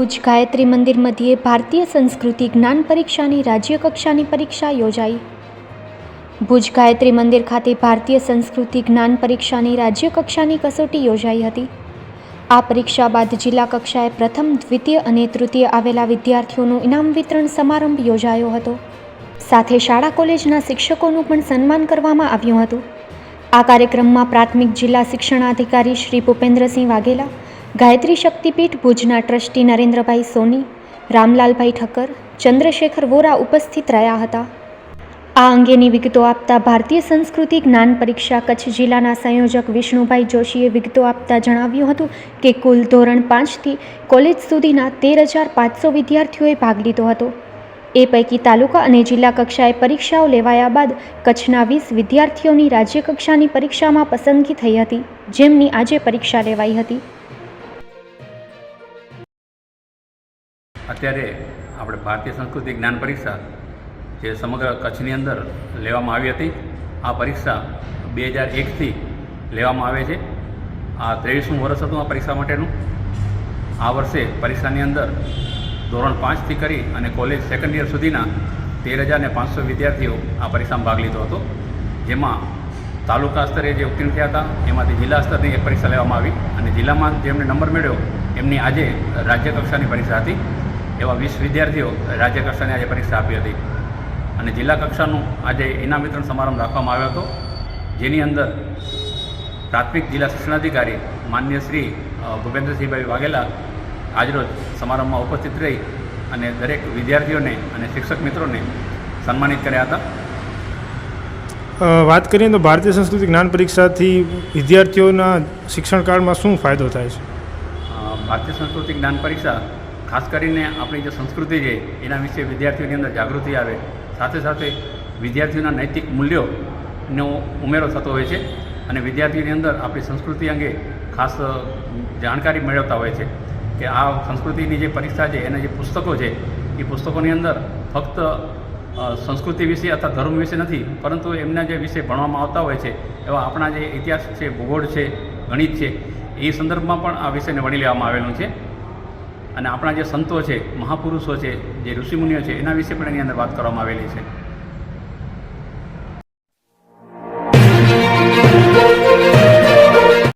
ભુજ ગાયત્રી મંદિર મધ્યે ભારતીય સંસ્કૃતિ જ્ઞાન પરીક્ષાની રાજ્ય કક્ષાની પરીક્ષા યોજાઈ. ભુજ ગાયત્રી મંદિર ખાતે ભારતીય સંસ્કૃતિ જ્ઞાન પરીક્ષાની રાજ્ય કક્ષાની કસોટી યોજાઈ હતી. આ પરીક્ષા બાદ જિલ્લા કક્ષાએ પ્રથમ, દ્વિતીય અને તૃતીય આવેલા વિદ્યાર્થીઓનું ઇનામ વિતરણ સમારંભ યોજાયો હતો. સાથે શાળા કોલેજના શિક્ષકોનું પણ સન્માન કરવામાં આવ્યું હતું. આ કાર્યક્રમમાં પ્રાથમિક જિલ્લા શિક્ષણાધિકારી શ્રી ભૂપેન્દ્રસિંહ વાઘેલા ગાયત્રી શક્તિપીઠ ભુજના ટ્રસ્ટી નરેન્દ્રભાઈ સોની, રામલાલભાઈ ઠક્કર, ચંદ્રશેખર વોરા ઉપસ્થિત રહ્યા હતા. આ અંગેની વિગતો આપતા ભારતીય સંસ્કૃતિ જ્ઞાન પરીક્ષા કચ્છ જિલ્લાના સંયોજક વિષ્ણુભાઈ જોશીએ વિગતો આપતા જણાવ્યું હતું કે કુલ ધોરણ પાંચથી કોલેજ સુધીના તેર હજાર પાંચસો વિદ્યાર્થીઓએ ભાગ લીધો હતો. એ પૈકી તાલુકા અને જિલ્લા કક્ષાએ પરીક્ષાઓ લેવાયા બાદ કચ્છના વીસ વિદ્યાર્થીઓની રાજ્ય કક્ષાની પરીક્ષામાં પસંદગી થઈ હતી, જેમની આજે પરીક્ષા લેવાઈ હતી. અત્યારે આપણે ભારતીય સંસ્કૃતિ જ્ઞાન પરીક્ષા જે સમગ્ર કચ્છની અંદર લેવામાં આવી હતી, આ પરીક્ષા બે હજાર એકથી લેવામાં આવે છે. આ ત્રેવીસમું વર્ષ હતું આ પરીક્ષા માટેનું. આ વર્ષે પરીક્ષાની અંદર ધોરણ પાંચથી કરી અને કોલેજ સેકન્ડ યર સુધીના તેર હજાર ને પાંચસો વિદ્યાર્થીઓ આ પરીક્ષામાં ભાગ લીધો હતો. જેમાં તાલુકા સ્તરે જે ઉત્તીર્ણ થયા હતા, એમાંથી જિલ્લા સ્તરની એક પરીક્ષા લેવામાં આવી અને જિલ્લામાં જેમને નંબર મેળવ્યો એમની આજે રાજ્ય કક્ષાની પરીક્ષા હતી. એવા વીસ વિદ્યાર્થીઓ રાજ્ય કક્ષાની આજે પરીક્ષા આપી હતી. અને જિલ્લા કક્ષાનું આજે ઇનામ વિતરણ સમારંભ રાખવામાં આવ્યો હતો. જેની અંદર પ્રાથમિક જિલ્લા શિક્ષણાધિકારી માન્ય શ્રી ભૂપેન્દ્રસિંહભાઈ વાઘેલા આજરોજ સમારંભમાં ઉપસ્થિત રહી અને દરેક વિદ્યાર્થીઓને અને શિક્ષક મિત્રોને સન્માનિત કર્યા હતા. વાત કરીએ તો ભારતીય સંસ્કૃતિ જ્ઞાન પરીક્ષાથી વિદ્યાર્થીઓના શિક્ષણ કાળમાં શું ફાયદો થાય છે? ભારતીય સંસ્કૃતિ જ્ઞાન પરીક્ષા ખાસ કરીને આપણી જે સંસ્કૃતિ છે, એના વિશે વિદ્યાર્થીઓની અંદર જાગૃતિ આવે. સાથે સાથે વિદ્યાર્થીઓના નૈતિક મૂલ્યોનો ઉમેરો થતો હોય છે અને વિદ્યાર્થીઓની અંદર આપણી સંસ્કૃતિ અંગે ખાસ જાણકારી મેળવતા હોય છે કે આ સંસ્કૃતિની જે પરીક્ષા છે, એના જે પુસ્તકો છે, એ પુસ્તકોની અંદર ફક્ત સંસ્કૃતિ વિશે અથવા ધર્મ વિશે નથી, પરંતુ એમના જે વિશે ભણવામાં આવતા હોય છે, એવા આપણા જે ઇતિહાસ છે, ભૂગોળ છે, ગણિત છે, એ સંદર્ભમાં પણ આ વિષયને વણી લેવામાં આવેલું છે. અને આપણા જે સંતો છે, મહાપુરુષો છે, જે ઋષિમુનિઓ છે, એના વિશે પણ એની અંદર વાત કરવામાં આવેલી છે.